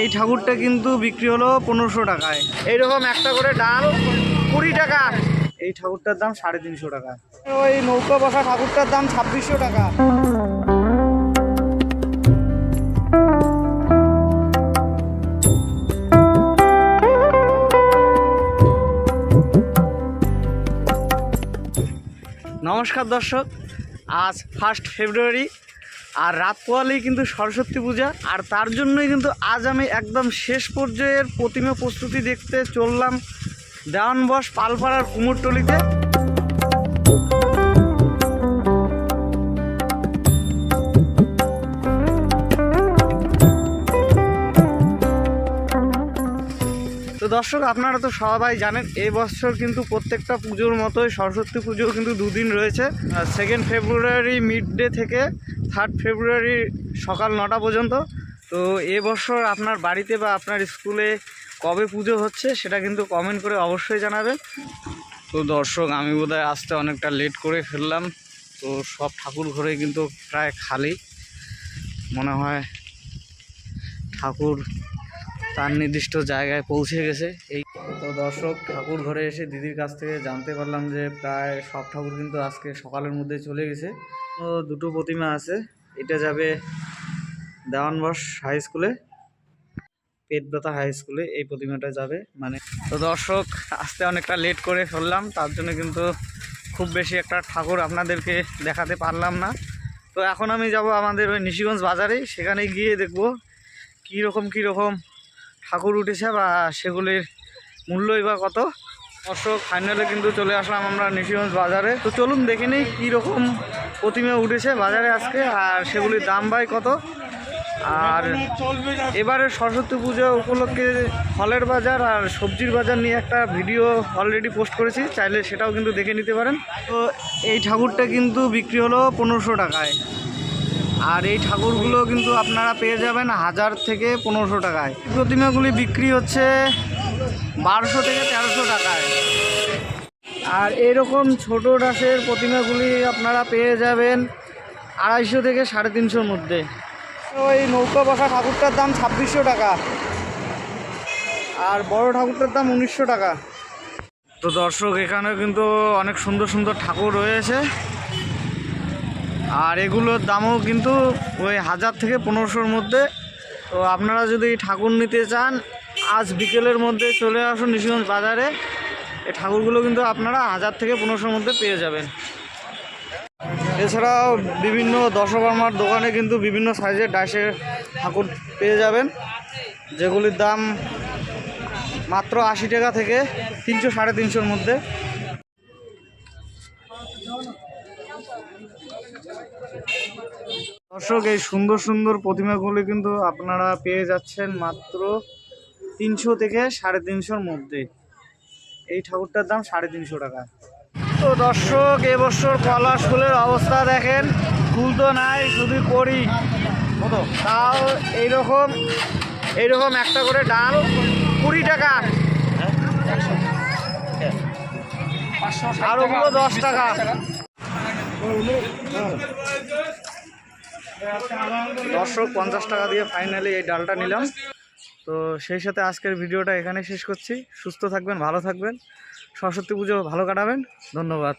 এই ঠাকুরটা কিন্তু বিক্রি হলো পনেরোশো টাকায়। এইরকম একটা করে ডাল, কুড়ি টাকা। এই ঠাকুরটার দাম সাড়ে তিনশো টাকা। ওই নৌকা বসা ঠাকুরটার দাম ছাব্বিশশো টাকা। নমস্কার দর্শক, আজ ফার্স্ট ফেব্রুয়ারি আর রাত পোয়ালেই কিন্তু সরস্বতী পূজা। আর তার জন্যই কিন্তু আজ আমি একদম শেষ পর্যায়ের প্রতিমা প্রস্তুতি দেখতে চললাম দেওয়ানবস পালপাড়ার কুমোরটলিতে। দর্শক, আপনারা তো সবাই জানেন, এই বছর কিন্তু প্রত্যেকটা পুজোর মতোই সরস্বতী পুজো কিন্তু দুদিন রয়েছে। সেকেন্ড ফেব্রুয়ারি মিড ডে থেকে থার্ড ফেব্রুয়ারি সকাল নটা পর্যন্ত। তো এ এবছর আপনার বাড়িতে বা আপনার স্কুলে কবে পুজো হচ্ছে সেটা কিন্তু কমেন্ট করে অবশ্যই জানাবেন। তো দর্শক, আমি বোধহয় আসতে অনেকটা লেট করে ফেললাম। তো সব ঠাকুর ঘরে কিন্তু প্রায় খালি। মনে হয় ঠাকুর তার নির্দিষ্ট জায়গায় পৌঁছে গেছে। এই তো দর্শক, ঠাকুর ঘরে এসে দিদির কাছ থেকে জানতে পারলাম যে প্রায় সব ঠাকুর কিন্তু আজকে সকালের মধ্যে চলে গেছে। তো দুটো প্রতিমা আছে। এটা যাবে দেওয়ানবস হাই স্কুলে পেট ব্যথা হাই স্কুলে এই প্রতিমাটা যাবে। মানে তো দর্শক, আসতে অনেকটা লেট করে ফেললাম, তার জন্য কিন্তু খুব বেশি একটা ঠাকুর আপনাদেরকে দেখাতে পারলাম না। তো এখন আমি যাব আমাদের ওই নিশিগঞ্জ বাজারে, সেখানে গিয়ে দেখব কীরকম কীরকম ঠাকুর উঠেছে বা সেগুলির মূল্যই বা কত? দর্শক ফাইনালে কিন্তু চলে আসলাম আমরা নিশিগঞ্জ বাজারে। তো চলুন দেখে নিই কীরকম প্রতিমা উঠেছে বাজারে আজকে, আর সেগুলির দাম বাই কত? আর এবারে সরস্বতী পুজো উপলক্ষে ফলের বাজার আর সবজির বাজার নিয়ে একটা ভিডিও অলরেডি পোস্ট করেছি, চাইলে সেটাও কিন্তু দেখে নিতে পারেন। তো এই ঠাকুরটা কিন্তু বিক্রি হলো পনেরোশো টাকায়। আর এই ঠাকুরগুলো কিন্তু আপনারা পেয়ে যাবেন হাজার থেকে পনেরোশো টাকায়। প্রতিমাগুলি বিক্রি হচ্ছে বারোশো থেকে তেরোশো টাকায়। আর এরকম ছোট ডাসের প্রতিমাগুলি আপনারা পেয়ে যাবেন আড়াইশো থেকে সাড়ে তিনশোর মধ্যে। ওই নৌকা বসা ঠাকুরটার দাম ছাব্বিশশো টাকা। আর বড় ঠাকুরটার দাম উনিশশো টাকা। তো দর্শক এখানে কিন্তু অনেক সুন্দর সুন্দর ঠাকুর রয়েছে। আর এগুলোর দামও কিন্তু ওই হাজার থেকে পনেরোশোর মধ্যে। তো আপনারা যদি ঠাকুর নিতে চান, আজ বিকেলের মধ্যে চলে আসুন নিশিগঞ্জ বাজারে। এই ঠাকুরগুলো কিন্তু আপনারা হাজার থেকে পনেরোশোর মধ্যে পেয়ে যাবেন। এছাড়াও বিভিন্ন দশকর্মার দোকানে কিন্তু বিভিন্ন সাইজের ডাইসের ঠাকুর পেয়ে যাবেন, যেগুলির দাম মাত্র আশি টাকা থেকে তিনশো সাড়ে তিনশোর মধ্যে। দর্শক এই সুন্দর সুন্দর প্রতিমাগুলি কিন্তু আপনারা পেয়ে যাচ্ছেন মাত্র তিনশো থেকে সাড়ে তিনশোর মধ্যে। এই ঠাকুরটার দাম সাড়ে তিনশো টাকা। তো দর্শক এবছর কলা ফুলের অবস্থা দেখেন ফুল তো নাই শুধু করি তাও এইরকম এইরকম একটা করে ডাল কুড়ি টাকা। আর ওগুলো দশ টাকা। দর্শক, পঞ্চাশ টাকা দিয়ে ফাইনালি এই ডালটা নিলাম। তো সেই সাথে আজকের ভিডিওটা এখানে শেষ করছি। সুস্থ থাকবেন, ভালো থাকবেন। সরস্বতী পুজো ভালো কাটাবেন। ধন্যবাদ।